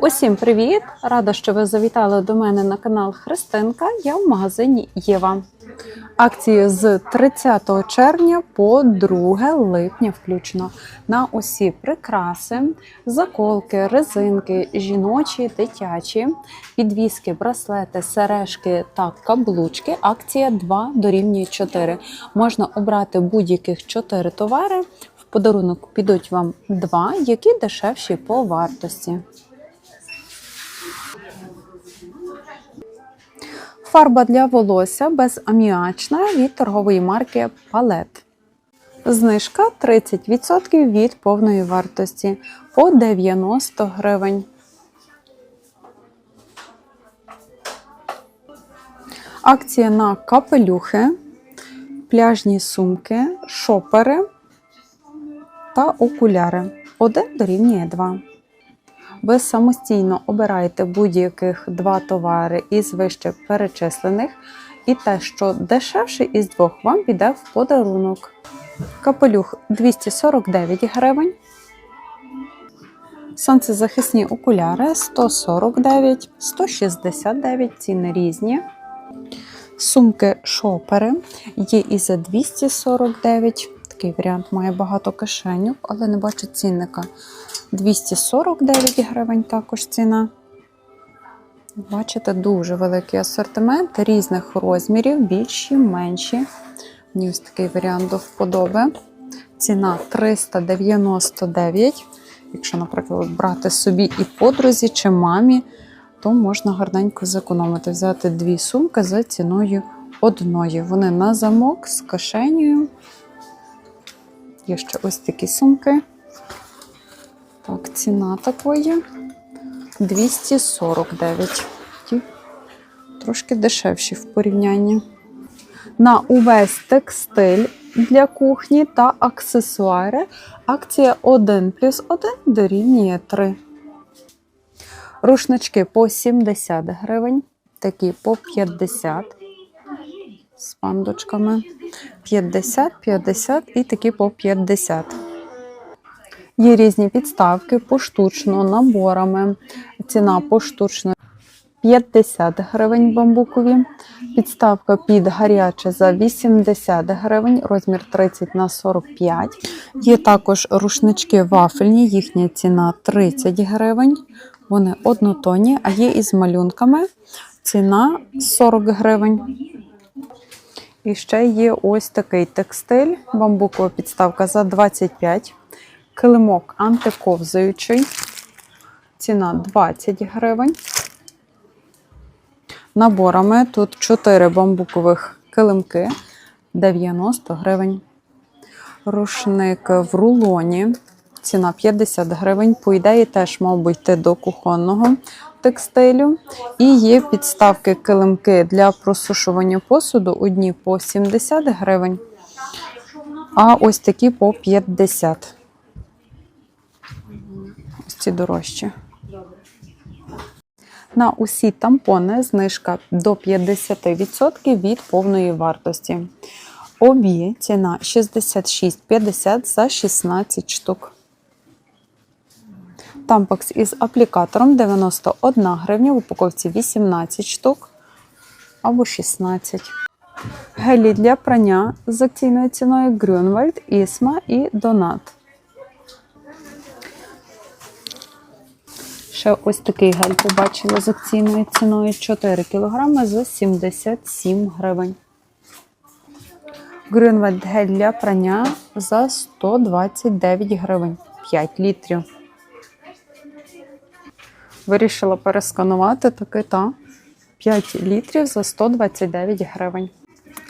Усім привіт! Рада, що ви завітали до мене на канал Христинка. Я в магазині Єва. Акції з 30 червня по 2 липня включно на усі прикраси, заколки, резинки, жіночі, дитячі, підвіски, браслети, сережки та каблучки. Акція 2 дорівнює 4. Можна обрати будь-яких 4 товари. В подарунок підуть вам два, які дешевші по вартості. Фарба для волосся безаміачна від торгової марки Палет. Знижка 30% від повної вартості по 90 гривень. Акція на капелюхи, пляжні сумки, шопери та окуляри. Один дорівнює 2. Ви самостійно обираєте будь-яких два товари із вище перечислених, і те, що дешевше із двох, вам піде в подарунок. Капелюх 249 гривень. Сонцезахисні окуляри 149, 169, ціни різні. Сумки шопери є і за 249. Такий варіант має багато кишеньок, але не бачу цінника. 249 гривень також ціна. Бачите, дуже великий асортимент різних розмірів, більші, менші. Мені ось такий варіант до вподоби. Ціна 399. Якщо, наприклад, брати собі і подрузі чи мамі, то можна гарненько зекономити. Взяти дві сумки за ціною одної. Вони на замок з кишенею. Є ще ось такі сумки. Так, ціна такої 249. Ті Трошки дешевші в порівнянні. На увесь текстиль для кухні та аксесуари акція 1 плюс 1 дорівнює 3. Рушнички по 70 гривень, такі по 50 з пандочками. 50, 50 і такі по 50. Є різні підставки поштучно, наборами. Ціна поштучно 50 гривень бамбукові. Підставка під гаряче за 80 гривень, розмір 30 на 45. Є також рушнички вафельні, їхня ціна 30 гривень. Вони однотонні, а є із малюнками. Ціна 40 гривень. І ще є ось такий текстиль, бамбукова підставка за 25 Килимок антиковзаючий. Ціна 20 гривень. Наборами тут 4 бамбукових килимки 90 гривень. Рушник в рулоні. Ціна 50 гривень. По ідеї, теж мав би йти до кухонного текстилю. І є підставки килимки для просушування посуду. Одні по 70 гривень, а ось такі по 50. Ось ці дорожчі. На усі тампони знижка до 50% від повної вартості. Обі ціна 66,50 за 16 штук. Тампакс із аплікатором 91 гривня, в упаковці 18 штук або 16. Гелі для прання з акційною ціною Grünwald, Ісма і Донат. Ще ось такий гель побачила з акційною ціною 4 кг за 77 гривень. Grünwald гель для прання за 129 гривень 5 літрів. Вирішила пересканувати таки та 5 літрів за 129 гривень.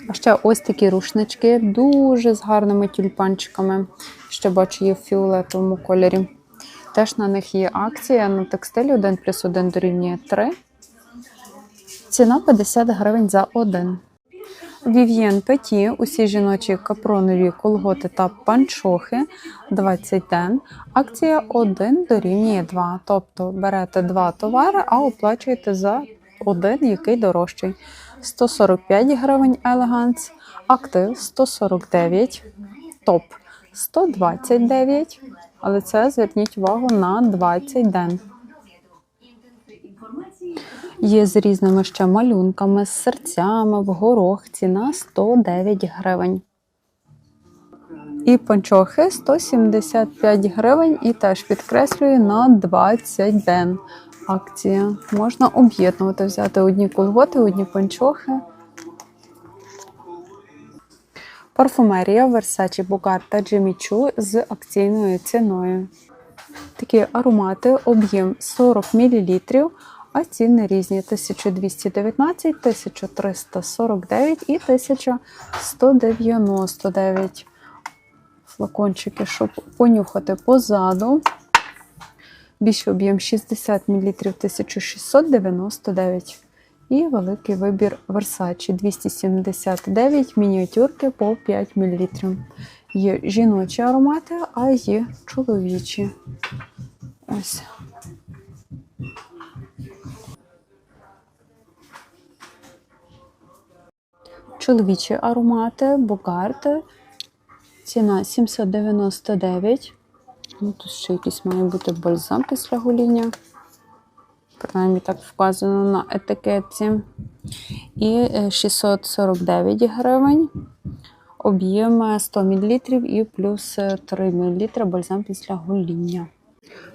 А ще ось такі рушнички, дуже з гарними тюльпанчиками. Ще бачу є в фіолетовому кольорі. Теж на них є акція на текстилі 1 плюс 1 дорівнює 3. Ціна 50 гривень за один. Вів'єн Петі, усі жіночі капронові колготи та панчохи 20 ден. Акція 1 дорівнює 2. Тобто берете два товари, а оплачуєте за один, який дорожчий. 145 гривень Елеганс, актив 149, топ 129. Але це зверніть увагу на 20 ден. Є з різними ще малюнками, з серцями, в горох. Ціна 109 гривень. І панчохи 175 гривень і теж підкреслюю на 20 ден. Акція. Можна об'єднувати, взяти одні колготи, одні панчохи. Парфумерія Versace Bugatti та Jimmy Choo з акційною ціною. Такі аромати, об'єм 40 мл, а ціни різні 1219, 1349 і 1199 флакончики, щоб понюхати позаду. Більший об'єм 60 мл 1699. І великий вибір Versace 279 мініатюрки по 5 мл. Є жіночі аромати, а є чоловічі. Ось. Чоловічі аромати, Богарт. Ціна 799. Ну, тут ще якийсь має бути бальзам після гоління. Принаймні так вказано на етикетці. І е, 649 гривень. Об'єм 100 мл і плюс 3 мл бальзам після гоління.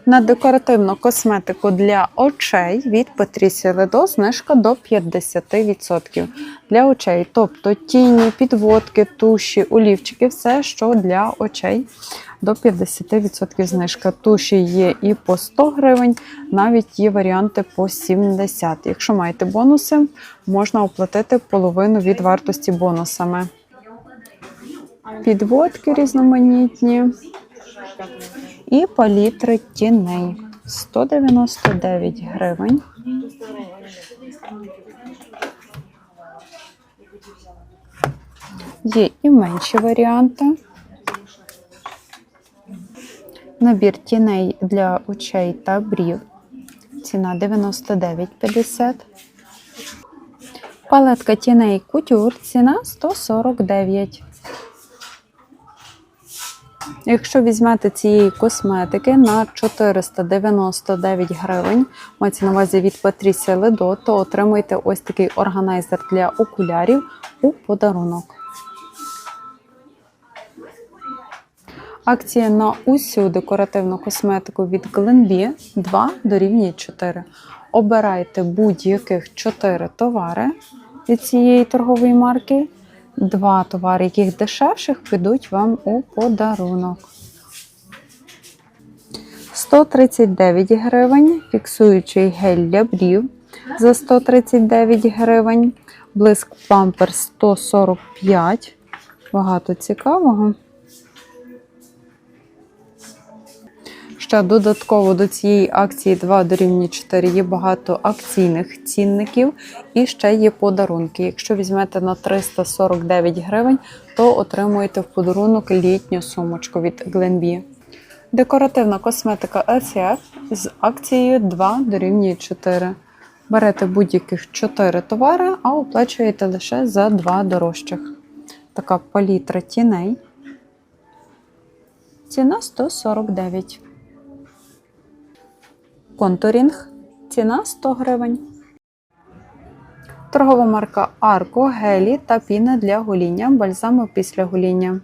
На декоративну косметику для очей від Patricia Ledo знижка до 50% для очей, тобто тіні, підводки, туші, олівчики, все, що для очей до 50% знижка. Туші є і по 100 гривень, навіть є варіанти по 70. Якщо маєте бонуси, можна оплатити половину від вартості бонусами. Підводки різноманітні і палітри тіней 199 гривень. Є і менші варіанти. Набір тіней для очей та брів. Ціна 99,50. Палетка тіней кутюр. Ціна 149. Якщо візьмете цієї косметики на 499 гривень, мається на увазі від Patricia Ledo, то отримуєте ось такий органайзер для окулярів у подарунок. Акція на усю декоративну косметику від Glenbee 2 дорівнює 4. Обирайте будь-яких 4 товари від цієї торгової марки. Два товари, яких дешевших, підуть вам у подарунок. 139 гривень. Фіксуючий гель для брів за 139 гривень. Блиск пампер 145. Багато цікавого. Ще додатково до цієї акції 2 дорівнює 4 є багато акційних цінників і ще є подарунки. Якщо візьмете на 349 гривень, то отримуєте в подарунок літню сумочку від Glenbee. Декоративна косметика LCF з акцією 2 дорівнює 4. Берете будь-яких 4 товари, а оплачуєте лише за 2 дорожчих. Така палітра тіней. Ціна 149. Контурінг. Ціна 100 гривень. Торгова марка Арко, гелі та піна для гоління, бальзами після гоління.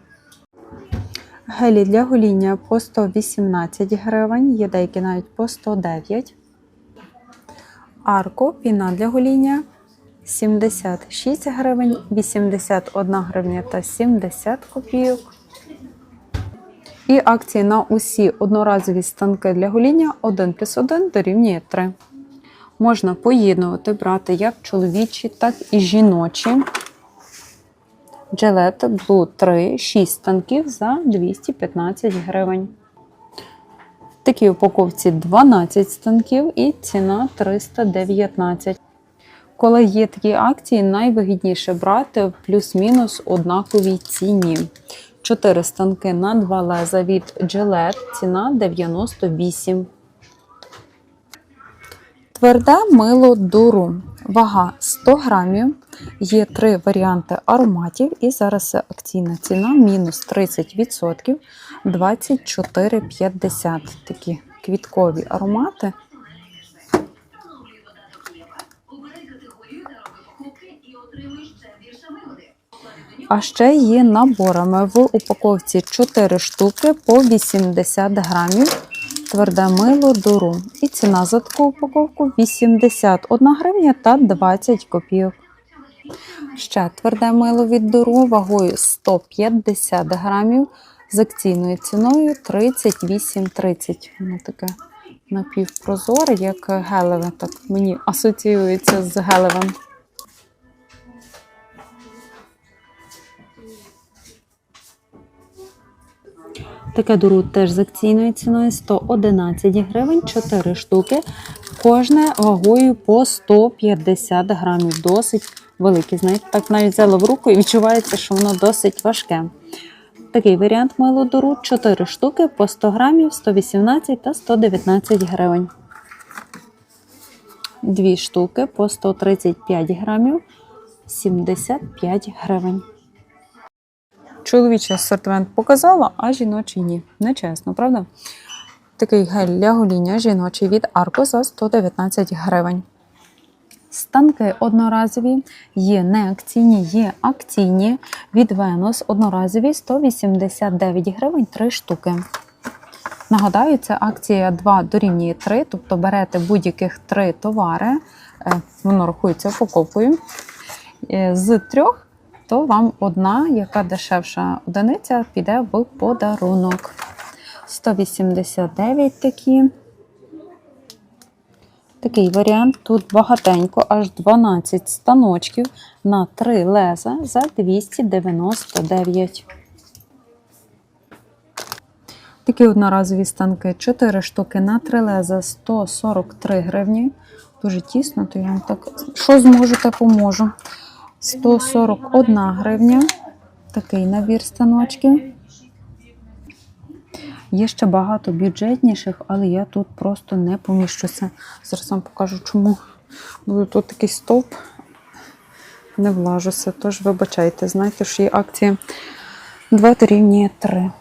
Гелі для гоління по 118 гривень, є деякі навіть по 109. Арко, піна для гоління 76 гривень, 81 гривня та 70 копійок. І акції на усі одноразові станки для гоління 1 плюс 1 дорівнює 3. Можна поєднувати, брати як чоловічі, так і жіночі. Gillette Blue 3, 6 станків за 215 гривень. В такій упаковці 12 станків і ціна 319. Коли є такі акції, найвигідніше брати в плюс-мінус однаковій ціні. 4 станки на 2 леза від Gillette, ціна 98. Тверде мило дуру. Вага 100 грамів. Є три варіанти ароматів. І зараз акційна ціна мінус 30%, 24,50. Такі квіткові аромати. А ще є наборами в упаковці 4 штуки по 80 грамів. Тверде мило дуру. І ціна за таку упаковку 81 гривня та 20 копійок. Ще тверде мило від дуру вагою 150 грамів з акційною ціною 38,30. Воно таке напівпрозоре, як гелеве. Так мені асоціюється з гелевим. Таке дуру теж з акційною ціною 111 гривень, 4 штуки. Кожне вагою по 150 грамів. Досить велике. Знаєте, так навіть взяла в руку і відчувається, що воно досить важке. Такий варіант милодору 4 штуки по 100 грамів, 118 та 119 гривень. Дві штуки по 135 грамів, 75 гривень. Чоловічий асортимент показала, а жіночий ні. Нечесно, правда? Такий гель для гоління жіночий від Арко за 119 гривень. Станки одноразові, є неакційні, є акційні. Від Venus одноразові 189 гривень 3 штуки. Нагадаю, це акція 2 дорівнює 3, тобто берете будь-яких 3 товари, е, воно рахується упаковкою. Е, З трьох, то вам одна, яка дешевша одиниця, піде в подарунок. 189 такі. Такий варіант. Тут багатенько, аж 12 станочків на 3 леза за 299. Такі одноразові станки 4 штуки на 3 леза 143 гривні. Дуже тісно, то я вам так. Що зможу, те поможу. 141 гривня. Такий набір станочків. Є ще багато бюджетніших, але я тут просто не поміщуся. Зараз вам покажу, чому. буде тут такий стовп, не влажуся. Тож, вибачайте, знаєте, що є акція 2 дорівнює 3.